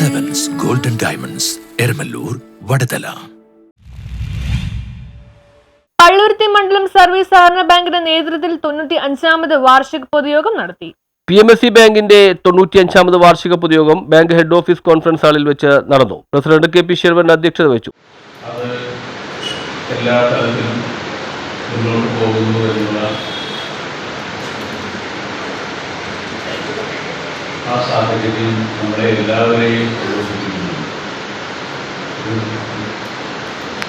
Diamonds Eramalloor Vadathala Palluruthy മണ്ഡലം service സഹകരണ ബാങ്കിന്റെ നേതൃത്വത്തിൽ തൊണ്ണൂറ്റി അഞ്ചാമത് വാർഷിക പൊതുയോഗം നടത്തി. പി എം എസ് സി ബാങ്കിന്റെ തൊണ്ണൂറ്റിയഞ്ചാമത് വാർഷിക പൊതുയോഗം ബാങ്ക് ഹെഡ് ഓഫീസ് കോൺഫറൻസ് ഹാളിൽ വെച്ച് നടന്നു. പ്രസിഡന്റ് കെ പി ശർവൻ അധ്യക്ഷത വഹിച്ചു. അത് എല്ലാ തലത്തിലും മുന്നോട്ട് പോകുന്നു എന്നുള്ള ആ സാഹചര്യം നമ്മളെ എല്ലാവരെയും പ്രയോജിപ്പിക്കുന്നു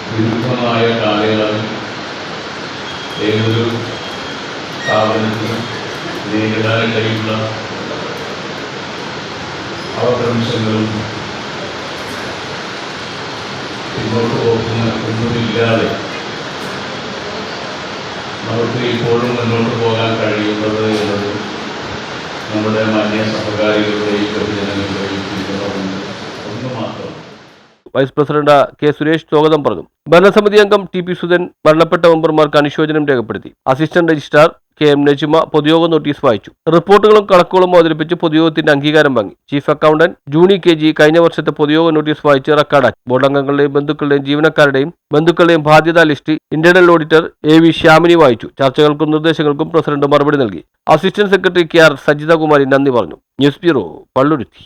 വിരുദ്ധമായ കാലയളവിൽ ഏതൊരു സ്ഥാപനത്തിനും നേരിടാൻ കഴിയുള്ള അവക്രംശങ്ങളും പിന്നോട്ട് പോകുന്ന ഒന്നുമില്ലാതെ നമുക്ക് ഇപ്പോഴും മുന്നോട്ട് പോകാൻ കഴിയുന്നത് സഹകാരികളുടെയും പൊതുജനങ്ങളുടെയും പിന്തുണ ഒന്ന് മാത്രം വൈസ് പ്രസിഡന്റ് കെ സുരേഷ് സ്വാഗതം പറഞ്ഞു. ഭരണസമിതി അംഗം ടി പി സുധൻ മരണപ്പെട്ട മെമ്പർമാർക്ക് അനുശോചനം രേഖപ്പെടുത്തി. Assistant registrar K M Najuma പൊതുയോഗ notice വായിച്ചു. റിപ്പോർട്ടുകളും കണക്കുകളും അവതരിപ്പിച്ച് പൊതുയോഗത്തിന്റെ അംഗീകാരം വാങ്ങി. Chief accountant Juni K G കഴിഞ്ഞ വർഷത്തെ പൊതുയോഗ നോട്ടീസ് വായിച്ച് റെക്കോർഡാക്കി. ബോർഡ് അംഗങ്ങളുടെയും ബന്ധുക്കളുടെയും ജീവനക്കാരുടെയും ബന്ധുക്കളുടെയും ബാധ്യതാ list internal auditor A V Shyamini വായിച്ചു. ചർച്ചകൾക്കും നിർദ്ദേശങ്ങൾക്കും പ്രസിഡന്റ് മറുപടി നൽകി. Assistant secretary K R Sajitha Kumari നന്ദി പറഞ്ഞു. News bureau Palluruthy.